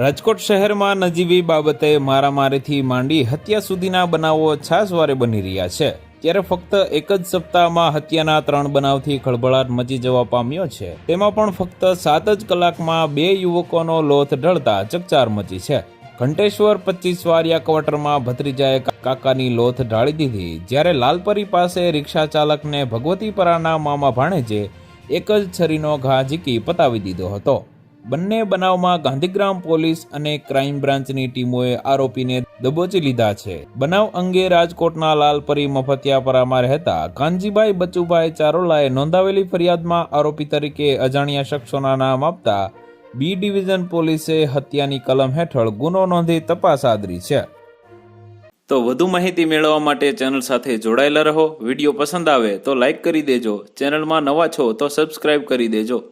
રાજકોટ શહેરમાં નજીવી બાબતે મારામારીથી માંડી હત્યા સુધીના બનાવો છાસવારે બની રહ્યા છે. ત્યારે ફક્ત એક જ સપ્તાહમાં હત્યાના ત્રણ બનાવથી ખળભળાટ મચી જવા પામ્યો છે. તેમાં પણ ફક્ત સાત જ કલાકમાં બે યુવકોનો લોથ ઢળતા ચકચાર મચી છે. ઘંટેશ્વર પચીસ વારિયા ક્વાર્ટરમાં ભત્રીજાએ કાકાની લોથ ઢાળી દીધી. જ્યારે લાલપરી પાસે રિક્ષા ચાલકને ભગવતીપરાના મામા ભાણેજે એક જ છરીનો ઘા ઝીકી પતાવી દીધો હતો. બંને બનાવમાં ગાંધીગ્રામ પોલીસ અને ક્રાઇમ બ્રાન્ચની ટીમોએ આરોપીને દબોચી લીધા છે. બનાવ અંગે રાજકોટના લાલપરી મફતિયાપરામાં રહેતા કાનજીભાઈ બચુભાઈ ચારોલાએ નોંધાવેલી ફરિયાદમાં આરોપી તરીકે અજાણ્યા શખ્સોના નામ આપતા બી ડિવિઝન પોલીસે હત્યાની કલમ હેઠળ ગુનો નોંધી તપાસ આદરી છે. તો વધુ માહિતી મેળવવા માટે ચેનલ સાથે જોડાયેલા રહો. વીડિયો પસંદ આવે તો લાઈક કરી દેજો. ચેનલમાં નવા છો તો સબસ્ક્રાઇબ કરી દેજો.